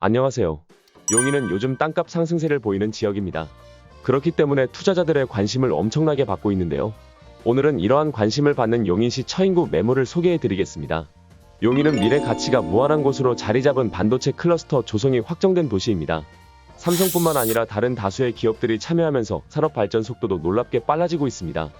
안녕하세요. 용인은 요즘 땅값 상승세를 보이는 지역입니다. 그렇기 때문에 투자자들의 관심을 엄청나게 받고 있는데요. 오늘은 이러한 관심을 받는 용인시 처인구 매물을 소개해 드리겠습니다. 용인은 미래 가치가 무한한 곳으로 자리 잡은 반도체 클러스터 조성이 확정된 도시입니다. 삼성뿐만 아니라 다른 다수의 기업들이 참여하면서 산업 발전 속도도 놀랍게 빨라지고 있습니다.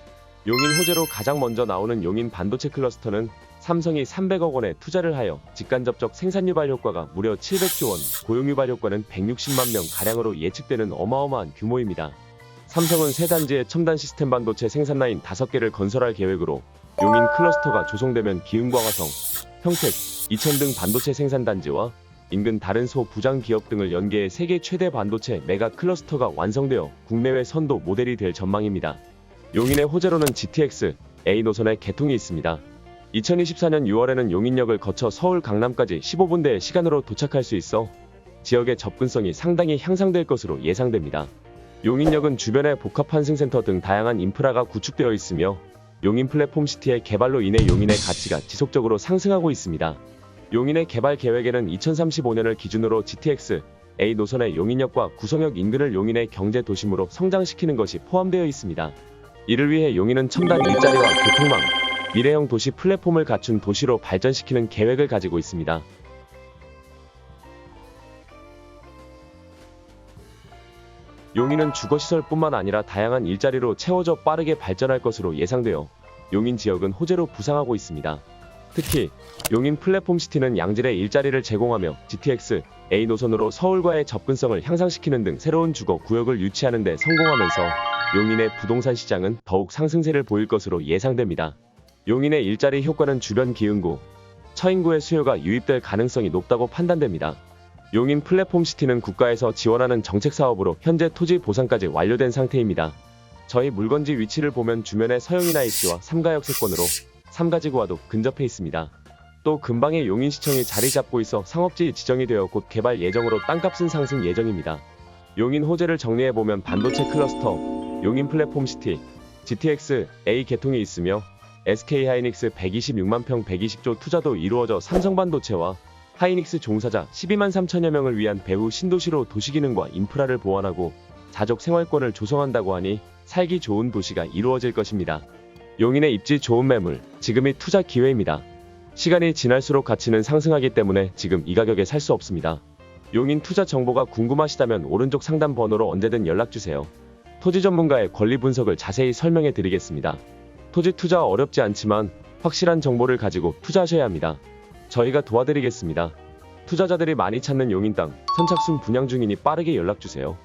용인 호재로 가장 먼저 나오는 용인 반도체 클러스터는 삼성이 300억 원의 투자를 하여 직간접적 생산 유발 효과가 무려 700조 원, 고용 유발 효과는 160만 명 가량으로 예측되는 어마어마한 규모입니다. 삼성은 세 단지의 첨단 시스템 반도체 생산 라인 5개를 건설할 계획으로 용인 클러스터가 조성되면 기흥광화성, 평택, 이천 등 반도체 생산 단지와 인근 다른 소 부장 기업 등을 연계해 세계 최대 반도체 메가 클러스터가 완성되어 국내외 선도 모델이 될 전망입니다. 용인의 호재로는 GTX A 노선의 개통이 있습니다. 2024년 6월에는 용인역을 거쳐 서울 강남까지 15분대의 시간으로 도착할 수 있어 지역의 접근성이 상당히 향상될 것으로 예상됩니다. 용인역은 주변에 복합환승센터 등 다양한 인프라가 구축되어 있으며 용인 플랫폼 시티의 개발로 인해 용인의 가치가 지속적으로 상승하고 있습니다. 용인의 개발 계획에는 2035년을 기준으로 GTX A 노선의 용인역과 구성역 인근을 용인의 경제 도심으로 성장시키는 것이 포함되어 있습니다. 이를 위해 용인은 첨단 일자리와 교통망, 미래형 도시 플랫폼을 갖춘 도시로 발전시키는 계획을 가지고 있습니다. 용인은 주거시설뿐만 아니라 다양한 일자리로 채워져 빠르게 발전할 것으로 예상되어 용인 지역은 호재로 부상하고 있습니다. 특히 용인 플랫폼 시티는 양질의 일자리를 제공하며 GTX A 노선으로 서울과의 접근성을 향상시키는 등 새로운 주거 구역을 유치하는 데 성공하면서 용인의 부동산 시장은 더욱 상승세를 보일 것으로 예상됩니다. 용인의 일자리 효과는 주변 기흥구, 처인구의 수요가 유입될 가능성이 높다고 판단됩니다. 용인 플랫폼 시티는 국가에서 지원하는 정책 사업으로 현재 토지 보상까지 완료된 상태입니다. 저희 물건지 위치를 보면 주변에 서영이나 입지와 삼가역 세권으로 삼가지구와도 근접해 있습니다. 또 근방에 용인시청이 자리 잡고 있어 상업지 지정이 되어 곧 개발 예정으로 땅값은 상승 예정입니다. 용인 호재를 정리해보면 반도체 클러스터, 용인 플랫폼 시티, GTX A 개통이 있으며 SK 하이닉스 126만 평 120조 투자도 이루어져 삼성반도체와 하이닉스 종사자 12만 3천여 명을 위한 배후 신도시로 도시 기능과 인프라를 보완하고 자족 생활권을 조성한다고 하니 살기 좋은 도시가 이루어질 것입니다. 용인의 입지 좋은 매물, 지금이 투자 기회입니다. 시간이 지날수록 가치는 상승하기 때문에 지금 이 가격에 살 수 없습니다. 용인 투자 정보가 궁금하시다면 오른쪽 상담 번호로 언제든 연락주세요. 토지 전문가의 권리 분석을 자세히 설명해 드리겠습니다. 토지 투자 어렵지 않지만 확실한 정보를 가지고 투자하셔야 합니다. 저희가 도와드리겠습니다. 투자자들이 많이 찾는 용인 땅 선착순 분양 중이니 빠르게 연락주세요.